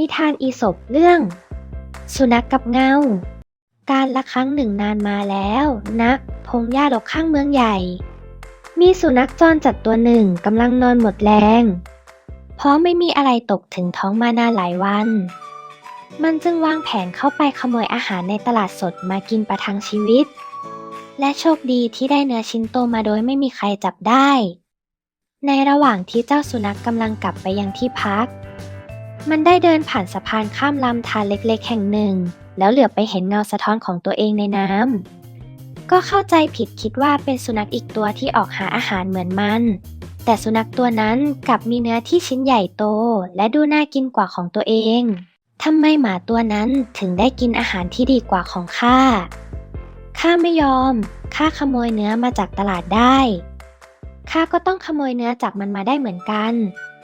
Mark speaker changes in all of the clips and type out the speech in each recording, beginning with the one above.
Speaker 1: นิทานอีสปเรื่อง สุนัขกกับเงา การละครั้งหนึ่งนานมาแล้วนักพงหญ้ารกข้างเมืองใหญ่ มีสุนัขจรจัดตัวหนึ่งกำลังนอนหมดแรง เพราะไม่มีอะไรตกถึงท้องมานานหลายวัน มันจึงวางแผนเข้าไปขโมยอาหารในตลาดสดมากินประทังชีวิต และโชคดีที่ได้เนื้อชิ้นโตมาโดยไม่มีใครจับได้ ในระหว่างที่เจ้าสุนัขกำลังกลับไปยังที่พัก มันได้เดินผ่านสะพานข้ามลำธารเล็กๆ แห่งหนึ่ง แล้วเหลือบไปเห็นเงาสะท้อนของตัวเองในน้ำ ก็เข้าใจผิดคิดว่าเป็นสุนัขอีกตัวที่ออกหาอาหารเหมือนมัน แต่สุนัขตัวนั้นกลับมีเนื้อที่ชิ้นใหญ่โต และดูน่ากินกว่าของตัวเองทำไมหมาตัวนั้นถึงได้กินอาหารที่ดีกว่าของข้า ข้าไม่ยอม ข้าขโมยเนื้อมาจากตลาดได้ ข้าก็ต้องขโมยเนื้อจากมันมาได้เหมือนกัน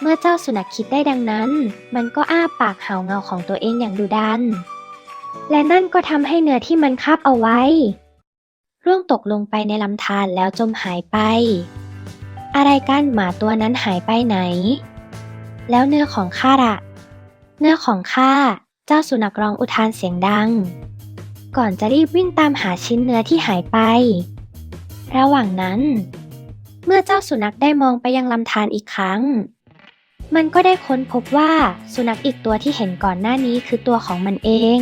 Speaker 1: เมื่อเจ้าสุนัขคิดได้ดังนั้น มันก็อ้าปากเห่าเงาของตัวเองอย่างดุดัน และนั่นก็ทำให้เนื้อที่มันคาบเอาไว้ ร่วงตกลงไปในลำธารแล้วจมหายไป อะไรกันหมาตัวนั้นหายไปไหน แล้วเนื้อของข้าล่ะเนื้อของข้าเจ้าสุนัขร้องอุทานเสียงดัง ก่อนจะรีบวิ่งตามหาชิ้นเนื้อที่หายไป ระหว่างนั้น เมื่อเจ้าสุนัขได้มองไปยังลำธารอีกครั้ง มันก็ได้ค้นพบว่าสุนัขอีกตัวที่เห็นก่อนหน้านี้คือตัวของมันเอง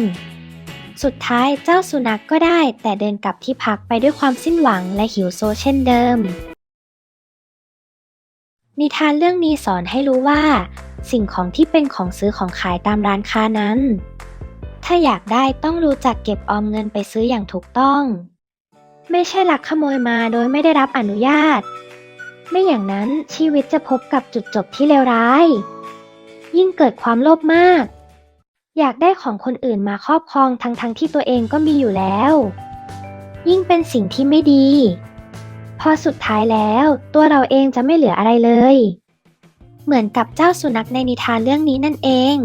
Speaker 1: สุดท้ายเจ้าสุนัขกก็ได้ แต่เดินกลับที่พักไปด้วยความสิ้นหวังและหิวโซเช่นเดิม นิทานเรื่องนี้สอนให้รู้ว่า สิ่งของที่เป็นของซื้อของขายตามร้านค้านั้น ถ้าอยากได้ต้องรู้จักเก็บออมเงินไปซื้ออย่างถูกต้อง ไม่ใช่ลักขโมยมาโดยไม่ได้รับอนุญาต ไม่อย่างนั้นชีวิตจะพบกับจุดจบที่เลวร้าย ยิ่งเกิดความโลภมาก อยากได้ของคนอื่นมาครอบครองทั้งๆทที่ตัวเองก็มีอยู่แล้ว ยิ่งเป็นสิ่งที่ไม่ดี พอสุดท้ายแล้วตัวเราเองจะไม่เหลืออะไรเลย เหมือนกับเจ้าสุนัขในนิทานเรื่องนี้นั่นเอง